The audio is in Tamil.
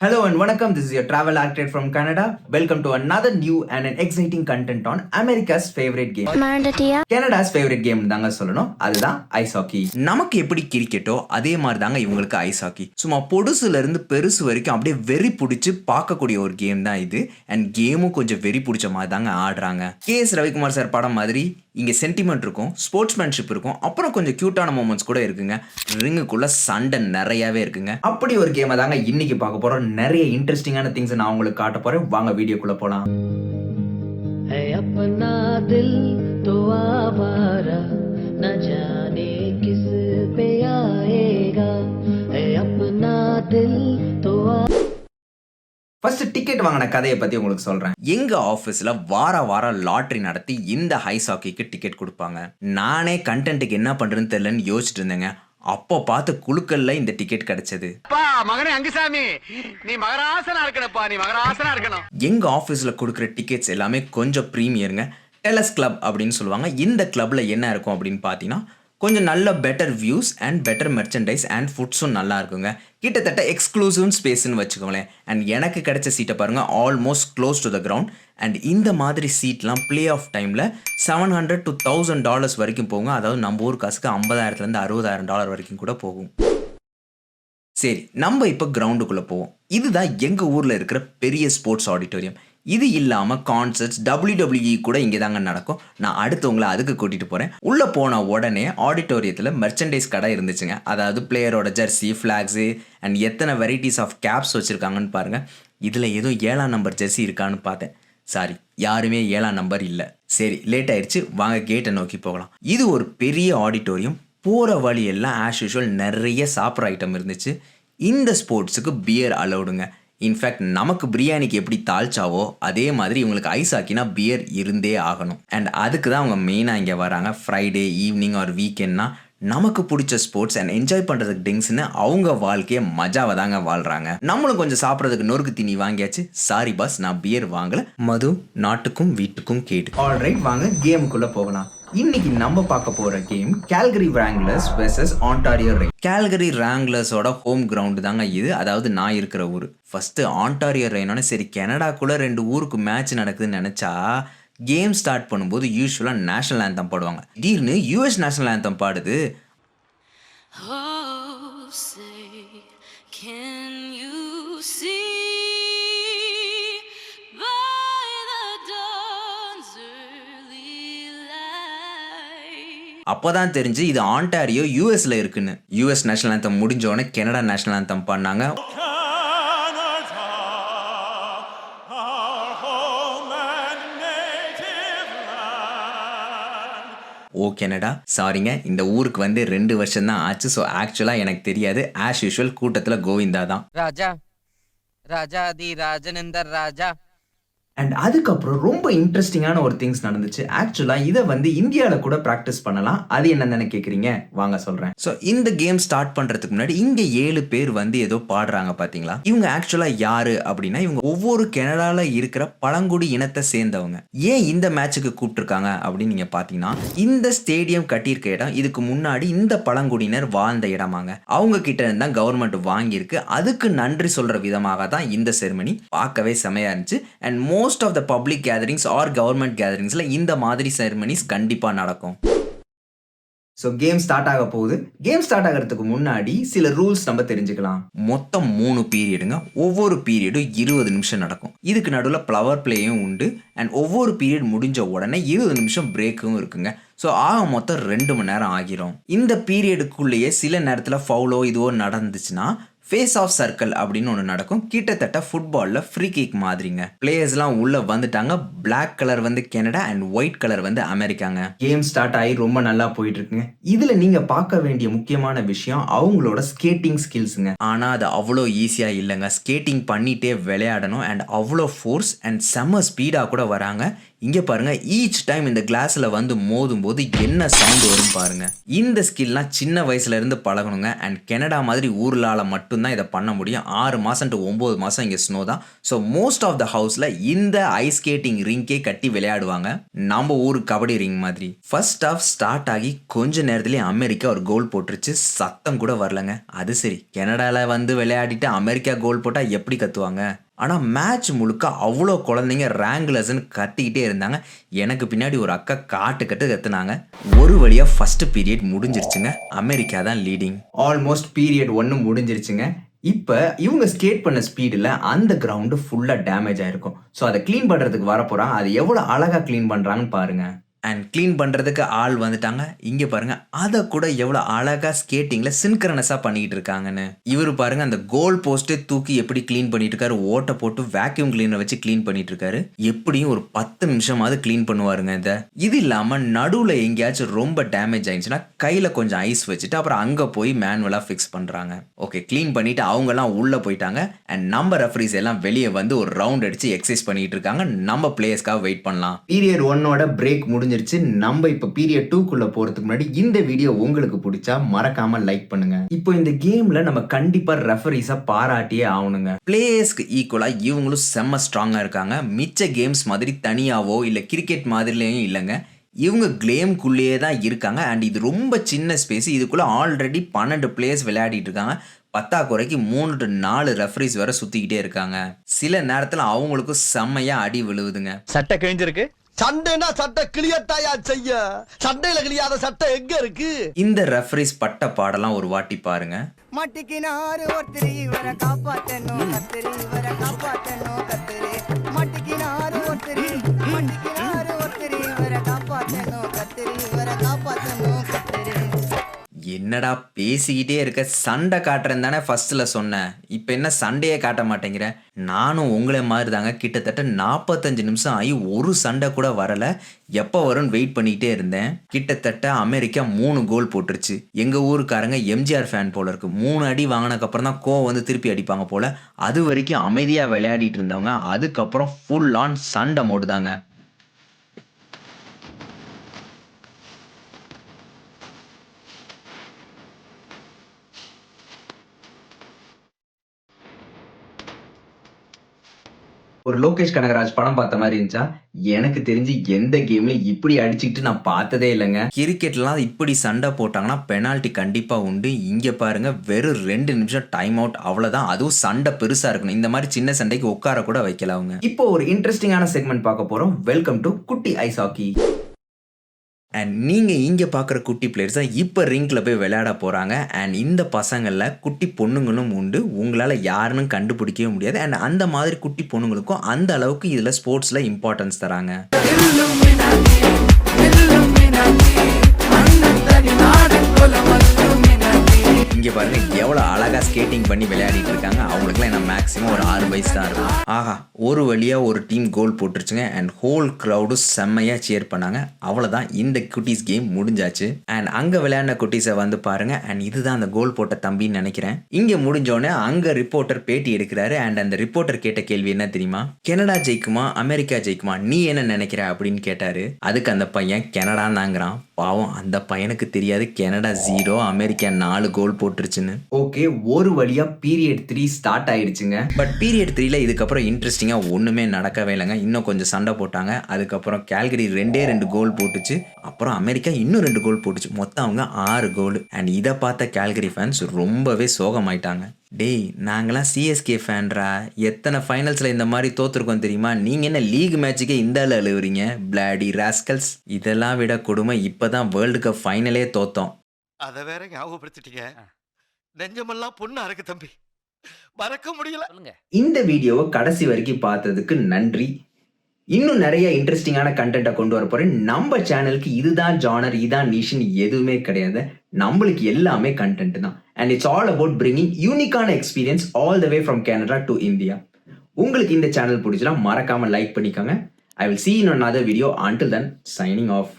Hello and welcome. This is your travel architect from Canada. Welcome to another new and an exciting content on America's favorite game. மறந்துட்டியா கனடாஸ் ஃபேவரட் கேம் தாங்க சொல்லணும் அதுதான் ஐஸ் ஹாக்கி நமக்கு எப்படி கிரிக்கெட்டோ அதே மாதிரி தாங்க இவங்களுக்கு ஐஸ் ஹாக்கி சும்மா பொடுசுல இருந்து பெருசு வரைக்கும் அப்படியே வெறி பிடிச்சி பார்க்கக்கூடிய ஒரு கேம் தான் இது அண்ட் கேமும் கொஞ்சம் வெறி பிடிச்ச மாதிரி தாங்க ஆடுறாங்க கே எஸ் ரவிக்குமார் சார் படம் மாதிரி இங்கே சென்டிமெண்ட் இருக்கும் ஸ்போர்ட்ஸ்மேன்ஷிப் இருக்கும் அப்புறம் கொஞ்சம் க்யூட்டான மூமெண்ட்ஸ் கூட இருக்குங்க ரிங்குக்குள்ள சண்டை நிறையாவே இருக்குங்க அப்படி ஒரு கேமை தாங்க இன்னைக்கு பார்க்க போறோம் நிறைய இன்ட்ரெஸ்டிங்கான திங்ஸ் நான் உங்களுக்கு காட்ட போறேன் வாங்க வீடியோக்குள்ள போலாம் है अपना दिल तो आवारा न जाने किस पे आएगा है अपना दिल तो आ... ஃபர்ஸ்ட் டிக்கெட் வாங்கின கதையை பத்தி உங்களுக்கு சொல்றேன். எங்க ஆபீஸ்ல வார வாரம் லாட்ரி நடத்தி இந்த ஹைஸ் ஹாக்கிக்கு டிக்கெட் கொடுப்பாங்க. நானே கண்டென்ட்டுக்கு என்ன பண்றேன்னு தெரியலன்னு யோசிச்சுட்டு இருந்தேங்க. அப்போ பார்த்து குழுக்கள்ல இந்த டிக்கெட் கிடைச்சது. மகனே அங்குசாமி நீ மகராசனா இருக்கணும்ப்பா நீ மகராசனா இருக்கணும். எங்க ஆஃபீஸில் கொடுக்குற டிக்கெட்ஸ் எல்லாமே கொஞ்சம் ப்ரீமியருங்க டெலஸ் கிளப் அப்படின்னு சொல்லுவாங்க. இந்த கிளப்ல என்ன இருக்கும் அப்படின்னு பார்த்தீங்கன்னா கொஞ்சம் நல்ல better views and better merchandise and ஃபுட்ஸும் நல்லா இருக்குங்க. கிட்டத்தட்ட எக்ஸ்க்ளூசிவ் ஸ்பேஸ்னு வச்சுக்கோங்களேன். அண்ட் எனக்கு கிடைச்ச சீட்டை பாருங்க almost close to the ground and இந்த மாதிரி சீட்லாம் ப்ளே ஆஃப் டைமில் seven hundred to thousand dollars வரைக்கும் போகும் அதாவது நம்ம ஊர் காசுக்கு ஐம்பதாயிரத்துலேருந்து அறுபதாயிரம் டாலர் வரைக்கும் கூட போகும். சரி நம்ம இப்போ கிரவுண்டுக்குள்ளே போவோம். இதுதான் எங்கள் ஊரில் இருக்கிற பெரிய ஸ்போர்ட்ஸ் ஆடிட்டோரியம் இது இல்லாமல் கான்சர்ட்ஸ் டபிள்யூடபிள்யூஇ கூட இங்கே தாங்க நடக்கும். நான் அடுத்தவங்களை அதுக்கு கூட்டிகிட்டு போகிறேன் உள்ளே போன உடனே ஆடிட்டோரியத்தில் மெர்ச்சன்டைஸ் கடை இருந்துச்சுங்க. அதாவது பிளேயரோட ஜெர்சி ஃப்ளாக்ஸு அண்ட் எத்தனை வெரைட்டிஸ் ஆஃப் கேப்ஸ் வச்சுருக்காங்கன்னு பாருங்கள் இதில் ஏதோ ஏழாம் நம்பர் ஜெர்சி இருக்கான்னு பார்த்தேன். சாரி யாருமே ஏழாம் நம்பர் இல்லை. சரி லேட் ஆயிடுச்சு. வாங்க கேட்டை நோக்கி போகலாம். இது ஒரு பெரிய ஆடிட்டோரியம் போகிற வழியெல்லாம் ஆஸ் யூஷுவல் நிறைய சாப்பிட்ற ஐட்டம் இருந்துச்சு. இந்த ஸ்போர்ட்ஸுக்கு பியர் அலௌடுங்க இன்ஃபேக்ட் நமக்கு பிரியாணிக்கு எப்படி தாழ்ச்சாவோ அதே மாதிரி இவங்களுக்கு ஐஸ் ஆக்கினா பியர் இருந்தே ஆகணும். அண்ட் அதுக்கு தான் அவங்க மெயினாக இங்கே வராங்க. ஃப்ரைடே ஈவினிங் ஆர் வீக்கெண்ட்னா நமக்கு பிடிச்ச ஸ்போர்ட்ஸ் அண்ட் என்ஜாய் பண்ணுறதுக்கு ட்ரிங்க்ஸ்னு அவங்க வாழ்க்கையை மஜாவை தாங்க வாழ்கிறாங்க நம்மளும் கொஞ்சம் சாப்பிட்றதுக்கு நொறுக்கு தீனி வாங்கியாச்சு. சாரி பாஸ் நான் பியர் வாங்கலை. மது நாட்டுக்கும் வீட்டுக்கும் கேட்டு. ஆல்ரைட் வாங்க கேமுக்குள்ளே போகலாம். இன்னைக்கு நம்ம பார்க்க போற game Calgary Wranglers versus Ontario rain Calgary ராங்லர்ஸோட home ground தாங்க இது. அதாவது நான் இருக்கிற ஊர். ஃபர்ஸ்ட் ஆண்டாரியோ ரெயினோட சரி கனடாக்குள்ள ரெண்டு ஊருக்கு மேட்ச் நடக்குதுன்னு நினைச்சா கேம் ஸ்டார்ட் பண்ணும்போது யூஸ்வலாக நேஷனல் ஆந்தம் பாடுவாங்க. திடீர்னு யூஎஸ் நேஷனல் ஆந்தம் பாடுது. Oh, say, can you see அப்போ அப்போதான் தெரிஞ்சு இது ஆண்டாரியோ யூஎஸ்ல இருக்குன்னு. யூஎஸ் நேஷனல் ஆந்தம் முடிஞ்சோடனே கனடா நேஷனல் ஆந்தம் பண்ணாங்க. ஓ கெனடா சாரிங்க இந்த ஊருக்கு வந்து ரெண்டு வருஷம் தான் ஆச்சு. ஸோ ஆக்சுவலாக எனக்கு தெரியாது. ஆஸ் யூஷுவல் கூட்டத்தில் கோவிந்தா தான். ராஜா. ராஜா தி ராஜனந்தர் ராஜா. அண்ட் அதுக்கப்புறம் ரொம்ப இன்ட்ரெஸ்டிங்கான ஒரு திங்ஸ் நடந்துச்சு. ஆக்சுவலாக இதை வந்து இந்தியாவில் கூட ப்ராக்டிஸ் பண்ணலாம். அது என்னென்னு கேட்குறீங்க வாங்க சொல்கிறேன் ஸோ இந்த கேம் ஸ்டார்ட் பண்ணுறதுக்கு முன்னாடி இங்கே ஏழு பேர் வந்து ஏதோ பாடுறாங்க பார்த்தீங்களா இவங்க ஆக்சுவலாக யாரு அப்படின்னா இவங்க ஒவ்வொரு கனடாவில் இருக்கிற பழங்குடி இனத்தை சேர்ந்தவங்க. ஏன் இந்த மேட்சுக்கு கூப்பிட்டுருக்காங்க அப்படின்னு நீங்கள் பார்த்தீங்கன்னா இந்த ஸ்டேடியம் கட்டியிருக்க இடம் இதுக்கு முன்னாடி இந்த பழங்குடியினர் வாழ்ந்த இடமாங்க. அவங்க கிட்ட இருந்து தான் கவர்மெண்ட் வாங்கியிருக்கு. அதுக்கு நன்றி சொல்கிற விதமாக தான் இந்த செருமனி பார்க்கவே செமையாக இருந்துச்சு. And most most of the public gatherings or government கேதரிங்ஸில் இந்த மாதிரி செரமனிஸ் கண்டிப்பாக நடக்கும். ஸோ கேம் ஸ்டார்ட் ஆக போகுது. கேம் ஸ்டார்ட் ஆகிறதுக்கு முன்னாடி சில ரூல்ஸ் நம்ம தெரிஞ்சுக்கலாம். மொத்தம் மூணு பீரியடுங்க ஒவ்வொரு பீரியடும் இருபது நிமிஷம் நடக்கும். இதுக்கு நடுவில் ஃப்ளவர் பிளேயும் உண்டு. அண்ட் ஒவ்வொரு பீரியட் முடிஞ்ச உடனே இருபது நிமிஷம் பிரேக்கும் இருக்குங்க. ஸோ ஆக மொத்தம் ரெண்டு மணி நேரம் ஆகிரும். இந்த பீரியடுக்குள்ளேயே சில நேரத்தில் ஃபவுலோ இதுவோ நடந்துச்சுன்னா ஃபேஸ் ஆஃப் சர்க்கிள் அப்படின்னு ஒன்று நடக்கும். கிட்டத்தட்ட ஃபுட்பாலில் ஃப்ரீ கிக் மாதிரிங்க. பிளேயர்ஸ்லாம் உள்ளே வந்துட்டாங்க. பிளாக் கலர் வந்து கெனடா அண்ட் ஒயிட் கலர் வந்து அமெரிக்காங்க. கேம் ஸ்டார்ட் ஆகி ரொம்ப நல்லா போயிட்டு இருக்குங்க இதில் நீங்கள் பார்க்க வேண்டிய முக்கியமான விஷயம் அவங்களோட ஸ்கேட்டிங் ஸ்கில்ஸுங்க ஆனால் அது அவ்வளோ ஈஸியாக இல்லைங்க. ஸ்கேட்டிங் பண்ணிகிட்டே விளையாடணும். அண்ட் அவ்வளோ ஃபோர்ஸ் அண்ட் செம்ம ஸ்பீடாக கூட வராங்க. இங்கே பாருங்க ஈச் டைம் இந்த கிளாஸில் வந்து மோதும் போது என்ன சவுண்ட் வரும் பாருங்க. இந்த ஸ்கில்லாம் சின்ன வயசுல இருந்து பழகணுங்க. அண்ட் கெனடா மாதிரி ஊர்லால மட்டும்தான் இதை பண்ண முடியும். ஆறு மாதம் டு ஒம்பது மாதம் இங்கே ஸ்னோ தான். ஸோ மோஸ்ட் ஆஃப் த ஹவுஸில் இந்த ஐஸ் ஸ்கேட்டிங் ரிங்கே கட்டி விளையாடுவாங்க. நம்ம ஊர் கபடி ரிங் மாதிரி. ஃபர்ஸ்ட் ஆஃப் ஸ்டார்ட் ஆகி கொஞ்ச நேரத்துலேயே அமெரிக்கா ஒரு கோல் போட்டுருச்சு. சத்தம் கூட வரலங்க. அது சரி. கெனடாவில் வந்து விளையாடிட்டு அமெரிக்கா கோல் போட்டால் எப்படி கத்துவாங்க? ஆனால் மேட்ச் முழுக்க அவ்வளோ குழந்தைங்க ரேங்குலர்ஸ்னு கத்திக்கிட்டே இருந்தாங்க. எனக்கு பின்னாடி ஒரு அக்கா காட்டு கட்டு கத்துனாங்க. ஒரு வழியாக ஃபஸ்ட்டு பீரியட் முடிஞ்சிருச்சுங்க. அமெரிக்கா தான் லீடிங் ஆல்மோஸ்ட் பீரியட் ஒன்று முடிஞ்சிருச்சுங்க. இப்போ இவங்க ஸ்கேட் பண்ண ஸ்பீடில் அந்த கிரவுண்டு ஃபுல்லாக டேமேஜ் ஆகிருக்கும் ஸோ அதை க்ளீன் பண்ணுறதுக்கு வரப்போகிறாங்க அது எவ்வளோ அழகாக க்ளீன் பண்ணுறாங்கன்னு பாருங்கள் அண்ட் க்ளீன் பண்ணுறதுக்கு ஆள் வந்துட்டாங்க. இங்கே பாருங்கள் அதை கூட எவ்வளோ அழகாக ஸ்கேட்டிங்கில் சின்கரனஸாக பண்ணிக்கிட்டு இருக்காங்கன்னு. இவர் பாருங்க அந்த கோல் போஸ்ட்டே தூக்கி எப்படி க்ளீன் பண்ணிட்டு இருக்காரு ஓட்டை போட்டு வேக்யூம் கிளீனர் வச்சு க்ளீன் பண்ணிட்டு இருக்காரு. எப்படியும் ஒரு பத்து நிமிஷமாவது க்ளீன் பண்ணுவாருங்க இதை. இது இல்லாமல் நடுவில் எங்கேயாச்சும் ரொம்ப டேமேஜ் ஆயிடுச்சுன்னா கையில் கொஞ்சம் ஐஸ் வச்சுட்டு அப்புறம் அங்கே போய் மேனுவலாக ஃபிக்ஸ் பண்ணுறாங்க ஓகே க்ளீன் பண்ணிட்டு அவங்கெல்லாம் உள்ளே போயிட்டாங்க. அண்ட் நம்ம ரெஃபரிஸ் எல்லாம் வெளியே வந்து ஒரு ரவுண்ட் அடித்து எக்ஸசைஸ் பண்ணிட்டு இருக்காங்க. நம்ம பிளேயர்ஸ்க்காக வெயிட் பண்ணலாம். பீரியட் ஒன்னோட பிரேக் முடிஞ்சு முடிஞ்சிருச்சு. நம்ம இப்போ பீரியட் டூக்குள்ளே போகிறதுக்கு முன்னாடி இந்த வீடியோ உங்களுக்கு பிடிச்சா மறக்காம லைக் பண்ணுங்க. இப்போ இந்த கேம்ல நம்ம கண்டிப்பாக ரெஃபரீஸாக பாராட்டியே ஆகணுங்க. பிளேயர்ஸ்க்கு ஈக்குவலாக இவங்களும் செம்ம ஸ்ட்ராங்காக இருக்காங்க. மிச்ச கேம்ஸ் மாதிரி தனியாவோ இல்லை கிரிக்கெட் மாதிரிலேயும் இல்லைங்க. இவங்க கிளேம்குள்ளேயே தான் இருக்காங்க. அண்ட் இது ரொம்ப சின்ன ஸ்பேஸ் இதுக்குள்ளே ஆல்ரெடி பன்னெண்டு பிளேயர்ஸ் விளையாடிட்டு இருக்காங்க. பத்தாக்குறைக்கு மூணு டு நாலு ரெஃபரிஸ் வேற சுற்றிக்கிட்டே இருக்காங்க. சில நேரத்தில் அவங்களுக்கும் செம்மையாக அடி விழுவுதுங்க. சட்டை கிழிஞ்சிருக்கு. சண்டைனா சட்டை கிளியத்தாயா செய்ய? சண்டையில கிளியாத சட்டை எங்க இருக்கு? இந்த ரெஃபரிஸ் பட்ட பாடலாம் ஒரு வாட்டி பாருங்க. மட்டிக்கினாரு ஒருத்தர் இவரை காப்பாத்தணும் கத்திரி இவரை காப்பாத்தணும் கத்திரி. மட்டிக்கினாரு ஒருத்தர் மட்டிக்கினாரு என்னடா பேசிக்கிட்டே இருக்க? சண்டை காட்டுறேன் தானே ஃபஸ்ட்டில் சொன்னேன் இப்போ என்ன சண்டையே காட்ட மாட்டேங்கிற? நானும் உங்களை மாதிரி தாங்க கிட்டத்தட்ட நாற்பத்தஞ்சு நிமிஷம் ஆகி ஒரு சண்டை கூட வரலை. எப்போ வரும்னு வெயிட் பண்ணிக்கிட்டே இருந்தேன். கிட்டத்தட்ட அமெரிக்கா மூணு கோல் போட்டுருச்சு. எங்கள் ஊருக்காரங்க எம்ஜிஆர் ஃபேன் போல இருக்கு. மூணு அடி வாங்கினதுக்கப்புறம் தான் கோவம் வந்து திருப்பி அடிப்பாங்க போல். அது வரைக்கும் அமைதியாக விளையாடிட்டு இருந்தவங்க அதுக்கப்புறம் ஃபுல் ஆன் சண்டை மோடுதாங்க ஒரு லோகேஷ் கனகராஜ் படம் பார்த்த மாதிரி இருந்துச்சா? எனக்கு தெரிஞ்சு எந்த கேம்ல இப்படி அடிச்சுக்கிட்டு நான் பார்த்ததே இல்லைங்க. கிரிக்கெட்லாம் இப்படி சண்டை போட்டாங்கன்னா பெனால்ட்டி கண்டிப்பா உண்டு. இங்க பாருங்க வெறும் ரெண்டு நிமிஷம் டைம் அவுட் அவ்வளவுதான். அதுவும் சண்டை பெருசா இருக்கணும். இந்த மாதிரி சின்ன சண்டைக்கு உட்கார கூட வைக்கல அவங்க. இப்போ ஒரு இன்ட்ரெஸ்டிங்கான செக்மெண்ட் பார்க்க போறோம். வெல்கம் டு குட்டி ஐஸ் ஹாக்கி. அண்ட் நீங்கள் இங்கே பார்க்குற குட்டி பிளேயர்ஸ் தான் இப்போ ரிங்கில் போய் விளையாட போகிறாங்க அண்ட் இந்த பசங்களில் குட்டி பொண்ணுங்களும் உண்டு. உங்களால் யாருன்னு கண்டுபிடிக்கவே முடியாது. அண்ட் அந்த மாதிரி குட்டி பொண்ணுங்களுக்கும் அந்த அளவுக்கு இதில் ஸ்போர்ட்ஸில் இம்பார்ட்டன்ஸ் தராங்க. இங்கே பாருங்க எவ்வளோ அழகாக ஸ்கேட்டிங் பண்ணி விளையாடிட்டு இருக்காங்க அவங்களுக்குலாம் என்ன மேக்ஸிமம் ஒரு ஆறு வயசு தான் இருக்கும். ஆஹா ஒரு வழியாக ஒரு டீம் கோல் போட்டுருச்சுங்க அண்ட் ஹோல் க்ரௌடும் செம்மையாக சேர் பண்ணாங்க. அவ்வளோதான் இந்த குட்டீஸ் கேம் முடிஞ்சாச்சு. அண்ட் அங்கே விளையாடின குட்டீஸை வந்து பாருங்க அண்ட் இதுதான் அந்த கோல் போட்ட தம்பின்னு நினைக்கிறேன். இங்கே முடிஞ்சோடனே அங்கே ரிப்போர்ட்டர் பேட்டி எடுக்கிறாரு அண்ட் அந்த ரிப்போர்ட்டர் கேட்ட கேள்வி என்ன தெரியுமா? கனடா ஜெயிக்குமா அமெரிக்கா ஜெயிக்குமா நீ என்ன நினைக்கிற அப்படின்னு கேட்டாரு. அதுக்கு அந்த பையன் கனடான்னாங்கிறான். பாவம் அந்த பையனுக்கு தெரியாது கனடா ஜீரோ அமெரிக்கா நாலு கோல் போட்டுருச்சுன்னு. ஓகே ஒரு வழியா பீரியட் த்ரீ ஸ்டார்ட் ஆயிடுச்சுங்க. பட் பீரியட் த்ரீல இதுக்கப்புறம் இன்ட்ரெஸ்டிங்காக ஒன்றுமே நடக்கவே இல்லைங்க. இன்னும் கொஞ்சம் சண்டை போட்டாங்க. அதுக்கப்புறம் கேல்கரி ரெண்டே ரெண்டு கோல் போட்டுச்சு. அப்புறம் அமெரிக்கா இன்னும் ரெண்டு கோல் போட்டுச்சு. மொத்தம் அவங்க ஆறு கோல் அண்ட் இதை பார்த்த கேல்கரி ஃபேன்ஸ் ரொம்பவே சோகமாயிட்டாங்க. டேய் நாங்களாம் சிஎஸ்கே ஃபேன்ரா எத்தனை ஃபைனல்ஸில் இந்த மாதிரி தோத்துருக்கோம் தெரியுமா? நீங்கள் என்ன லீக் மேட்சுக்கே இந்த ஆள் அழுவுறீங்க? பிளாடி ராஸ்கல்ஸ் இதெல்லாம் விட கொடுமை இப்போ தான் வேர்ல்டு கப் ஃபைனலே தோத்தோம். அத வேற ஞாபகப்படுத்திட்டீங்க. நெஞ்சமெல்லாம் பொண்ணு அறக்கு தம்பி. மறக்க முடியல. சொல்லுங்க. இந்த வீடியோவை கடைசி வரைக்கும் பார்த்ததுக்கு நன்றி. இன்னும் நிறைய இன்ட்ரெஸ்டிங்கான கண்டென்ட்டை கொண்டு வர போறேன் நம்ம சேனலுக்கு இதுதான் ஜானர் இதான் நிஷன் எதுவுமே கிடையாது. நம்மளுக்கு எல்லாமே கண்டென்ட் தான். And it's all about bringing யூனிக்கான experience all the way from Canada to India உங்களுக்கு இந்த சேனல் பிடிச்சா மறக்காம லைக் பண்ணிக்கோங்க. I will see you in another video. Until then signing off.